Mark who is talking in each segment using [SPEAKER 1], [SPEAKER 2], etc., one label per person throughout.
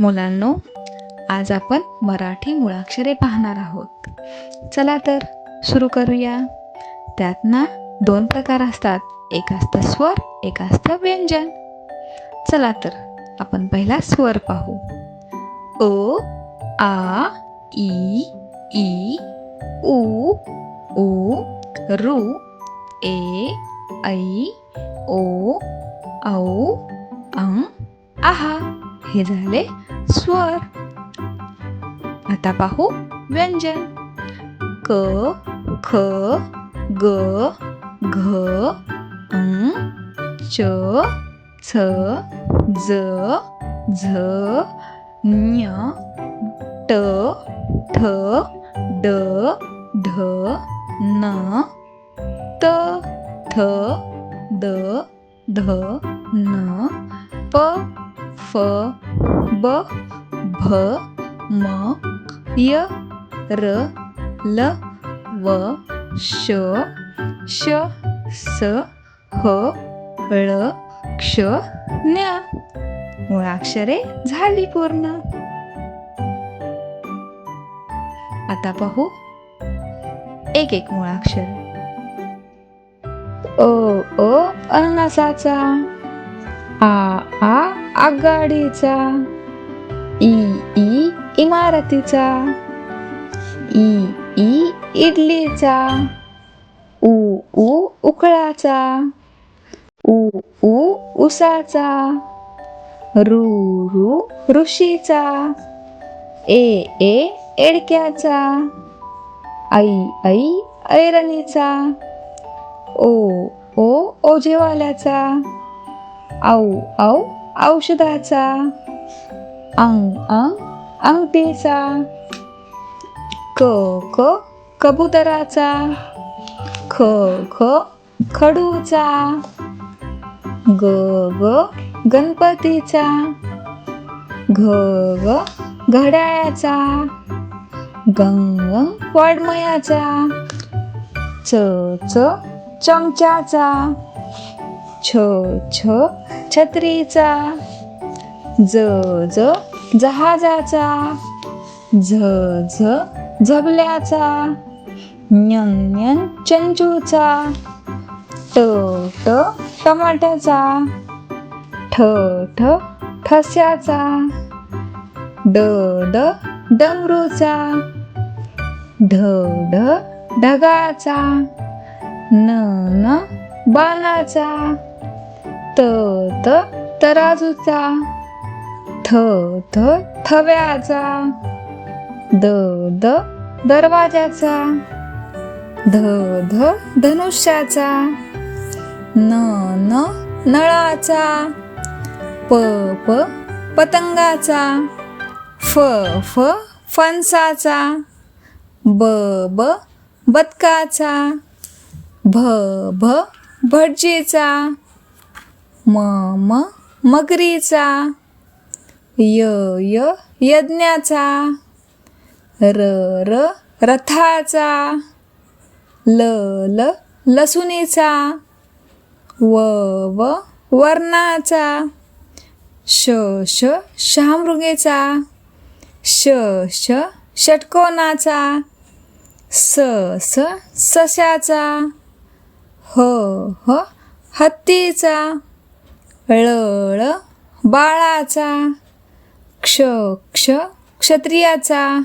[SPEAKER 1] मुलांनो आज आपण मराठी मुळाक्षरे पाहणार आहोत. चला तर सुरू करूया. त्यात ना दोन प्रकार असतात. एक असतं स्वर एक असतं व्यंजन. चला तर आपण पहिला स्वर पाहू. अ आ ई ई उ उ रु ए ऐ ओ औ अं आहा. हे झाले स्वर. आता पाहू व्यंजन. क ख ग घ अं च छ ज झ ञ ट ठ ड ढ न त थ द ध न प फ ब भ म य र ल व श श स ह ळ क्ष ज्ञ मुळाक्षरे झाली पूर्ण. आता पाहू. एक एक मुळाक्षर ओ अ अननसाचा आ आ आघाडीचा. इमारतीचा. ई ई इडलीचा. उ उ उकळाचा. उ उ उसाचा. रु रु ऋषीचा. ए ए एडक्याचा. आई आई ऐरणीचा. ओ ओ ओझेवाल्याचा. औ औ औषधाचा. अंग अंग अंगठीचा क ख कबुतराचा. ख ख खडूचा. ग ग गणपतीचा. घ ग घड्याळाचा. गंग गंग वाडमयाचा. च च चमच्याचा. छ छ छत्रीचा. ज ज जहाजाचा झ झ झबल्याचा ञन ञन चंचूचा ट ट टमाट्याचा ठ ठ ठस्याचा ड ड डमरूचा ढ ढ ढगाचा न न बाणाचा त त तराजूचा थ थ थव्याचा. The the दरवाजाचा. ध ध धनुष्याचा. न न नळाचा. प प पतंगाचा. फ फ फणसाचा. ब ब बदकाचा भ भ भटजीचा. म म मगरीचा. य य यज्ञाचा. र र रथाचा. ल ल लसुणीचा व व वर्णाचा. श श शहामृगेचा श श षटकोनाचा. स स सशाचा. ह ह हत्तीचा. ळ ळ बाळाचा. क्ष क्ष क्षत्रियाचा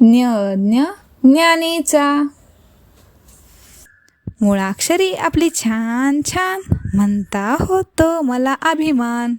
[SPEAKER 1] ज्ञ ज्ञ ज्ञानीचा. मुळाक्षरी आपली छान छान म्हणता होतो मला अभिमान.